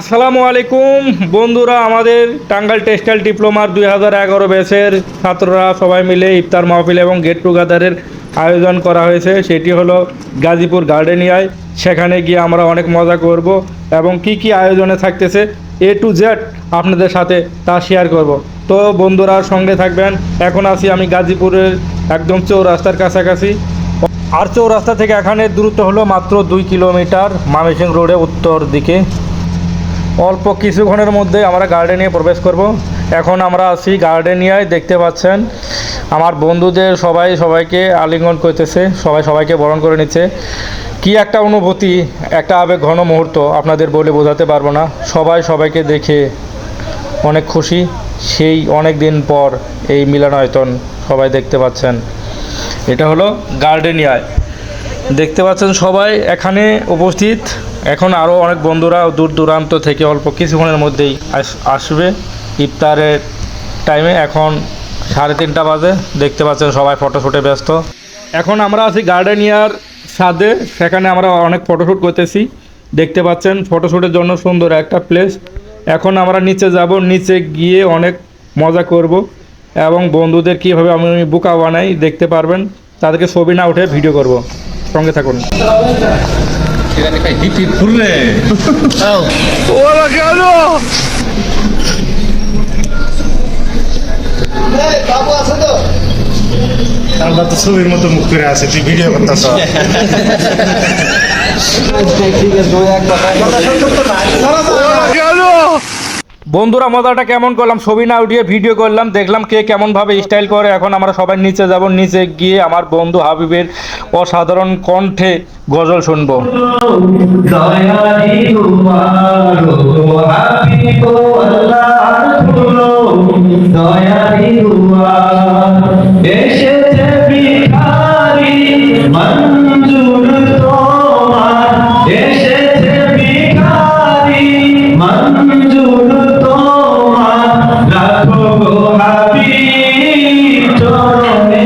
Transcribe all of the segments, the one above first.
আসসালামু আলাইকুম। বন্ধুরা, আমাদের টাঙ্গাল টেক্সটাইল ডিপ্লোমার দুই হাজার এগারো ব্যাচের ছাত্ররা সবাই মিলে ইফতার মাহফিল এবং গেট টুগেদারের আয়োজন করা হয়েছে। সেটি হলো গাজীপুর গার্ডেনিয়ায়। সেখানে গিয়ে আমরা অনেক মজা করব এবং কি কি আয়োজনে থাকতেছে এ টু জেড আপনাদের সাথে তা শেয়ার করব। তো বন্ধুরা, সঙ্গে থাকবেন। এখন আছি আমি গাজীপুরের একদম চৌরাস্তার কাছাকাছি। আর চৌরাস্তা থেকে এখানে দূরত্ব হলো মাত্র দুই কিলোমিটার। মামেসিং রোডে উত্তর দিকে। অল্প কিছুক্ষণের মধ্যে আমরা গার্ডেনিয়ে প্রবেশ করব। এখন আমরা আছি গার্ডেনিয়ায় দেখতে পাচ্ছেন, আমার বন্ধুদের সবাই সবাইকে আলিঙ্গন করতেছে, সবাই সবাইকে বরণ করে নিচ্ছে। কি একটা অনুভূতি, একটা আবেগ ঘন মুহূর্ত, আপনাদের বলে বোঝাতে পারব না। সবাই সবাইকে দেখে অনেক খুশি। সেই অনেক দিন পর এই মিলনায়তন সবাই দেখতে পাচ্ছেন। এটা হলো গার্ডেনিয়ায় দেখতে পাচ্ছেন সবাই এখানে উপস্থিত। এখন আরও অনেক বন্ধুরা দূর দূরান্ত থেকে অল্প কিছুক্ষণের মধ্যেই আস- আসবে। ইফতারের টাইমে এখন সাড়ে তিনটা বাজে। দেখতে পাচ্ছেন সবাই ফটোশ্যুটে ব্যস্ত। এখন আমরা আছি গার্ডেনিয়ার ছাদে। সেখানে আমরা অনেক ফটোশ্যুট করতেছি। দেখতে পাচ্ছেন ফটোশ্যুটের জন্য সুন্দর একটা প্লেস এখন আমরা নিচে যাব। নিচে গিয়ে অনেক মজা করব এবং বন্ধুদের কীভাবে আমি বুকা বানাই দেখতে পারবেন। তাদেরকে ছবি না উঠে ভিডিও করব। সঙ্গে থাকুন। খাই হিট হিট ফুললে আমরা তো ছবির মতো মুখ করে আছে তুই ভিডিও করতেছ বন্ধুরা, মজাটা কেমন করলাম? ছবি না উঠিয়ে ভিডিও করলাম, দেখলাম কে কেমনভাবে স্টাইল করে। এখন আমরা সবাই নিচে যাব, নিচে গিয়ে আমার বন্ধু হাবিবের অসাধারণ কণ্ঠে গজল শুনব। দয়ারি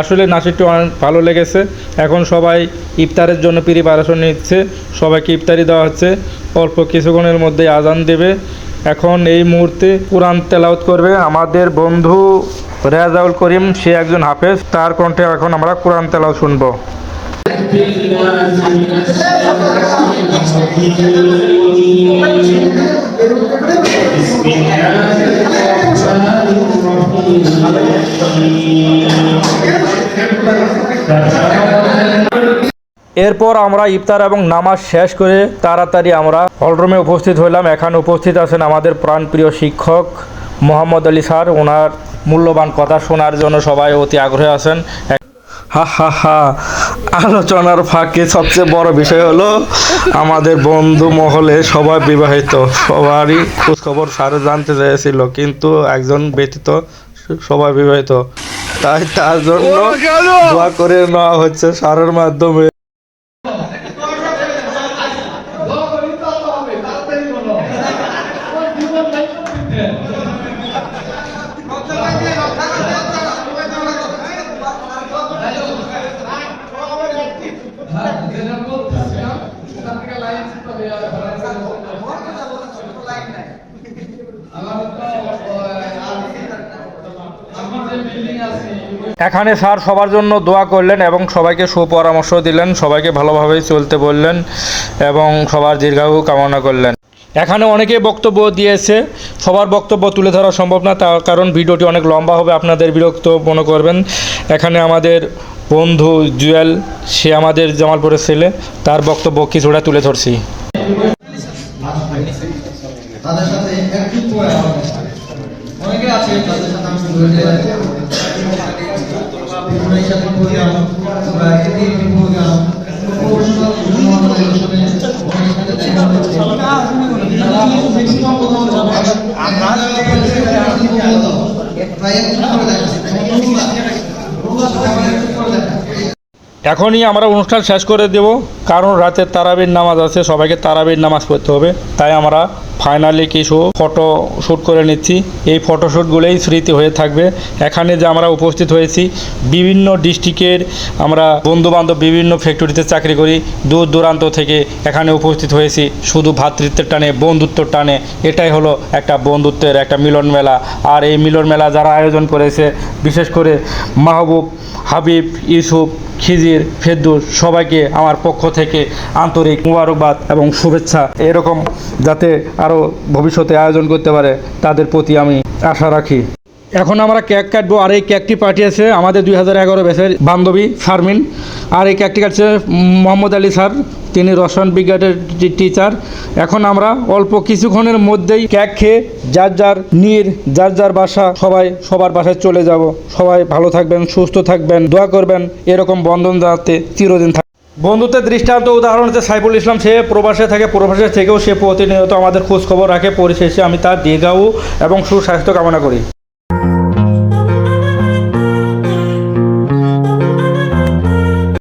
আসলে নাচেরটি অনেক ভালো লেগেছে। এখন সবাই ইফতারের জন্য প্রিপারেশন নিচ্ছে। সবাইকে ইফতারি দেওয়া হচ্ছে। অল্প কিছুক্ষণের মধ্যে আজান দেবে। এখন এই মুহূর্তে কোরআন তেলাওত করবে। আমাদের বন্ধু রেজাউল করিম, সে একজন হাফেজ। তার কণ্ঠে এখন আমরা কোরআন তেলাওত শুনব। এরপর আমরা ইফতার এবং নামাজ শেষ করে তাড়াতাড়ি আমরা হলরুমে উপস্থিত হইলাম। এখানে উপস্থিত আছেন আমাদের প্রাণপ্রিয় শিক্ষক মোহাম্মদ আলী স্যার। ওনার মূল্যবান কথা শোনার জন্য সবাই অতি আগ্রহে আছেন। হা হা হা। আলোচনার ফাঁকে সবচেয়ে বড় বিষয় হলো আমাদের বন্ধু মহলে সবাই বিবাহিত। সবারই খোঁজখবর স্যার জানতে চেয়েছিল, কিন্তু একজন ব্যতীত সবাই বিবাহিত। তাই তার জন্য দোয়া করে নেওয়া হচ্ছে সারের মাধ্যমে। এখানে স্যার সবার জন্য দোয়া করলেন এবং সবাইকে সুপরামর্শ দিলেন, সবাইকে ভালোভাবেই চলতে বললেন এবং সবার দীর্ঘায়ু কামনা করলেন। এখানে অনেকে বক্তব্য দিয়েছে, সবার বক্তব্য তুলে ধরা সম্ভব না, তার কারণ ভিডিওটি অনেক লম্বা হবে, আপনাদের বিরক্ত মনে করবেন। এখানে আমাদের বন্ধু জুয়েল, সে আমাদের জামালপুরের ছেলে, তার বক্তব্য কিছুটা তুলে ধরছি। তাদের সাথে। অনেকে আছে, তাদের সাথে আমি বিভিন্ন সাথে প্রোগ্রাম বা এটি প্রোগ্রাম প্রফেশনাল বিভিন্ন অনুষ্ঠানে অনেকের সাথে দেখা হচ্ছে। আমরা প্রায় একটু করে দেখাচ্ছি এখনই আমরা অনুষ্ঠান শেষ করে দেব, কারণ রাতে তারাবির নামাজ আছে, সবাইকে তারাবির নামাজ পড়তে হবে। তাই আমরা ফাইনালি কিছু ফটো শ্যুট করে নিচ্ছি। এই ফটোশ্যুটগুলোই স্মৃতি হয়ে থাকবে। এখানে যে আমরা উপস্থিত হয়েছি, বিভিন্ন ডিস্ট্রিক্টের আমরা বন্ধুবান্ধব, বিভিন্ন ফ্যাক্টরিতে চাকরি করি। দূর দূরান্ত থেকে এখানে উপস্থিত হয়েছি। শুধু ভ্রাতৃত্বের টানে, বন্ধুত্বর টানে, এটাই হলো একটা বন্ধুত্বের একটা মিলন মেলা। আর এই মিলন মেলা যারা আয়োজন করেছে, বিশেষ করে মাহবুব, হাবিব, ইউসুফ খিজির ফেদ্দুস সবাইকে আমার পক্ষ থেকে আন্তরিক মুবারকবাদ এবং শুভেচ্ছা। এরকম যাতে আরও ভবিষ্যতে আয়োজন করতে পারে, তাদের প্রতি আমি আশা রাখি। এখন আমরা কেক কাটবো আর এই কেকটি পাঠিয়েছে আমাদের দুই হাজার এগারো ব্যাচের বান্ধবী শারমিন। আর এই কেকটি কাটছে মোহাম্মদ আলী স্যার, তিনি রসায়ন বিজ্ঞানের টিচার। এখন আমরা অল্প কিছুক্ষণের মধ্যেই কেক খেয়ে যার যার নীর, যার যার বাসা, সবাই সবার বাসায় চলে যাব। সবাই ভালো থাকবেন, সুস্থ থাকবেন, দোয়া করবেন, এরকম বন্ধন যাতে চিরদিন থাকে বন্ধুত্বের দৃষ্টান্ত উদাহরণ হচ্ছে সাইফুল ইসলাম। সে প্রবাসে থাকে, প্রবাসে থেকেও সে প্রতিনিয়ত আমাদের খোঁজখবর রাখে, পরিশেষে আমি তার দীর্ঘায়ু এবং সুস্বাস্থ্য কামনা করি।